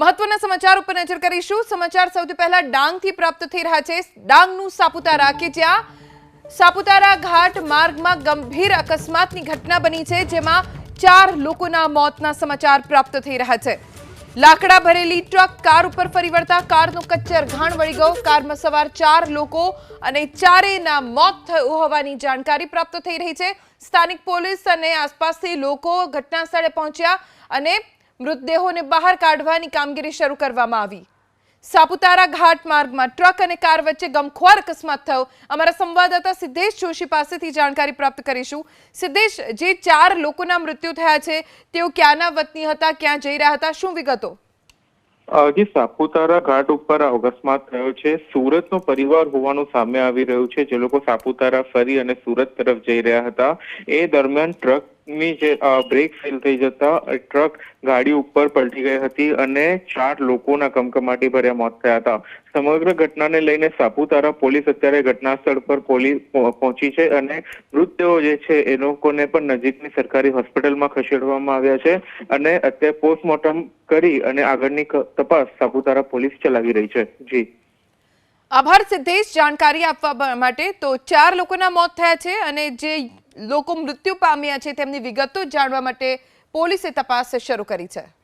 મહત્વના સમાચાર ઉપર નજર કરીશું. સમાચાર સૌથી પહેલા ડાંગથી પ્રાપ્ત થઈ રહ્યા છે. ડાંગનું સાપુતારા કે જ્યાં સાપુતારા ઘાટ માર્ગમાં ગંભીર અકસ્માતની ઘટના બની છે, જેમાં ચાર લોકોના મોતના સમાચાર પ્રાપ્ત થઈ રહ્યા છે. લાકડા ભરેલી ટ્રક કાર ઉપર ફરી વળતા કારનો કચ્ચર ઘાણ વળી ગયો. કારમાં સવાર ચાર લોકો અને ચારેયના મોત થયું હોવાની જાણકારી પ્રાપ્ત થઈ રહી છે. સ્થાનિક પોલીસ અને આસપાસથી લોકો ઘટના સ્થળે પહોંચ્યા અને મૃતદેહોને બહાર કાઢવાની કામગીરી શરૂ કરવામાં આવી. સાપુતારા ઘાટ માર્ગમાં ટ્રક અને કાર વચ્ચે ગમખ્વાર અકસ્માત થયો. અમારા સંવાદદાતા સિદ્ધેશ જોશી પાસેથી જાણકારી પ્રાપ્ત કરીશું. સિદ્ધેશ, જે ચાર લોકોના મૃત્યુ થયા છે, તેઓ ક્યાંના વતની હતા, ક્યાં જઈ રહ્યા હતા, શું વિગતો? જે, સાપુતારા ઘાટ ઉપર આ અકસ્માત થયો છે. સુરતનો પરિવાર હોવાનું સામે આવી રહ્યું છે. જે લોકો સાપુતારા ફરી અને સુરત તરફ જઈ રહ્યા હતા. એ દરમિયાન ટ્રકની જે બ્રેક ફેલ થઈ જતા ટ્રક ગાડી ઉપર પલટી ગઈ હતી અને ચાર લોકોના કમકમાટી ભર્યા મોત થયા હતા. સમગ્ર ઘટનાને લઈને સાપુતારા પોલીસ અત્યારે ઘટના સ્થળ પર પોલીસ પહોંચી છે અને મૃતદેહો જે છે એ લોકોને પણ નજીકની સરકારી હોસ્પિટલમાં ખસેડવામાં આવ્યા છે અને અત્યારે પોસ્ટમોર્ટમ કરી અને આગળની તપાસ સાપુતારા પોલીસ ચલાવી રહી છે. જી. આભાર સિદ્ધેશ. જાણકારી આપવા માટે તો ચાર લોકોના મોત થયા છે અને જે લોકો મૃત્યુ પામ્યા છે તેમની વિગતો જાણવા માટે પોલીસે તપાસ શરૂ કરી છે.